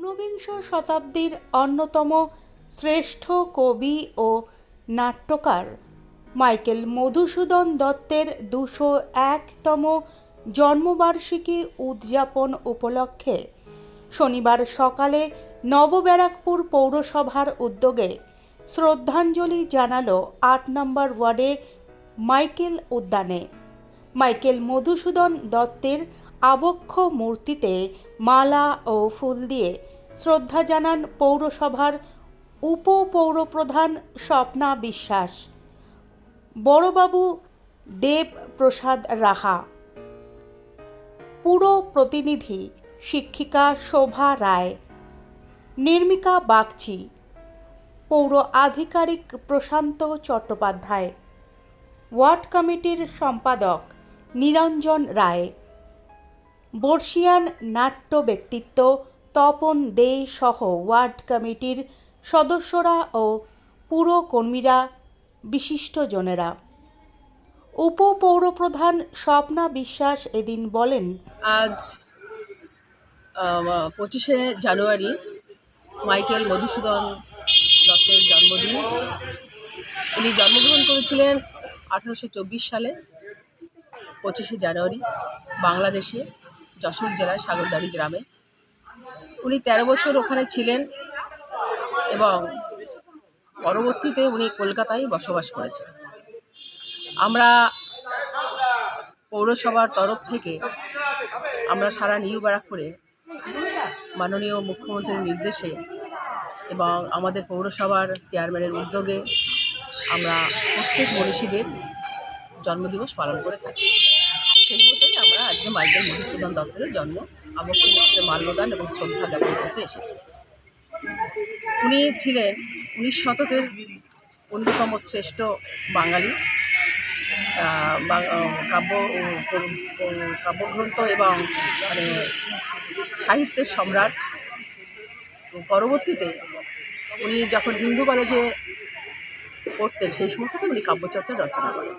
ঊনবিংশ শতাব্দীর অন্যতম শ্রেষ্ঠ কবি ও নাট্যকার মাইকেল মধুসূদন দত্তের দুশো একতম জন্মবার্ষিকী উদযাপন উপলক্ষে শনিবার সকালে নবব্যারাকপুর পৌরসভার উদ্যোগে শ্রদ্ধাঞ্জলি জানালো আট নম্বর ওয়ার্ডে মাইকেল উদ্যানে। মাইকেল মধুসূদন দত্তের আবক্ষ মূর্তিতে মালা ও ফুল দিয়ে শ্রদ্ধা জানান পৌরসভার উপপৌরপ্রধান স্বপ্না বিশ্বাস। বড়বাবু দেব প্রসাদ রাহা। পুরো প্রতিনিধি শিক্ষিকা শোভা রায়। নির্মিকা বাগচি। পৌর আধিকারিক প্রশান্ত চট্টোপাধ্যায়। ওয়ার্ড কমিটির সম্পাদক নিরঞ্জন রায়। বর্ষিয়ান নাট্য ব্যক্তিত্ব তপন দে সহ ওয়ার্ড কমিটির সদস্যরা ও পুরকর্মীরা বিশিষ্টজনেরা উপপৌরপ্রধান স্বপ্না বিশ্বাস এদিন বলেন, আজ পঁচিশে জানুয়ারি মাইকেল মধুসূদন দত্তের জন্মদিন। উনি জন্মগ্রহণ করেছিলেন আঠারোশো চব্বিশ সালে, পঁচিশে জানুয়ারি, বাংলাদেশে। যশোর জেলায় সাগরদাড়ি গ্রামে। উনি তেরো বছর ওখানে ছিলেন এবং পরবর্তীতে উনি কলকাতায় বসবাস করেছেন। আমরা পৌরসভার তরফ থেকে আমরা সারা নিউ ব্যারাকপুরে মাননীয় মুখ্যমন্ত্রীর নির্দেশে এবং আমাদের পৌরসভার চেয়ারম্যানের উদ্যোগে আমরা প্রত্যেক মনীষীদের জন্মদিবস পালন করে থাকি। সেই মতোই আমরা আজকে মাইকেল মধুসূদন দত্তের জন্ম আবশ্যক মাল্যদান এবং শ্রদ্ধা জ্ঞাপন করতে এসেছি। উনি ছিলেন উনিশ শতকের অন্যতম শ্রেষ্ঠ বাঙালি। কাব্য কাব্যগ্রন্থ এবং মানে সাহিত্যের সম্রাট। পরবর্তীতে উনি যখন হিন্দু কলেজে পড়তেন, সেই সময় থেকে উনি কাব্যচর্চা রচনা করেন।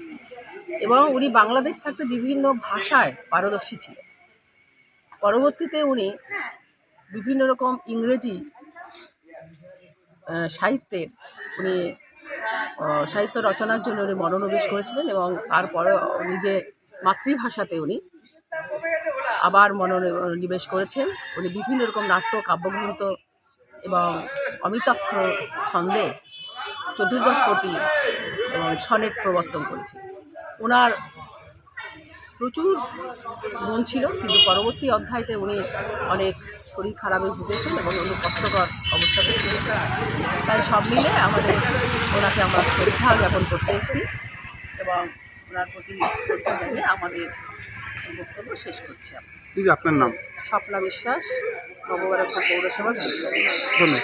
এবং উনি বাংলাদেশ থাকতে বিভিন্ন ভাষায় পারদর্শী ছিলেন। পরবর্তীতে উনি বিভিন্ন রকম ইংরেজি সাহিত্যের উনি সাহিত্য রচনার জন্য উনি মনোনিবেশ করেছিলেন এবং তারপরে নিজে মাতৃভাষাতে উনি আবার মনোনিবেশ করেছেন। উনি বিভিন্ন রকম নাট্য, কাব্যগ্রন্থ এবং অমিতাক্ষর ছন্দে চতুর্দশপতি এবং সনেট প্রবর্তন করেছেন। ওনার প্রচুর মন ছিল কিন্তু পরবর্তী অধ্যায়তে উনি অনেক শরীর খারাপে ভুগেছেন এবং অনেক কষ্টকর অবস্থাতে ছিলেন তাই সব মিলে আমাদের ওনাকে আমরা শ্রদ্ধা জ্ঞাপন করতে এসেছি এবং ওনার প্রতি শ্রদ্ধা জানিয়ে আমাদের বক্তব্য শেষ করছি আমরা। আপনার নাম? স্বপ্না বিশ্বাস নববারকপুর পৌরসভার ধন্যবাদ।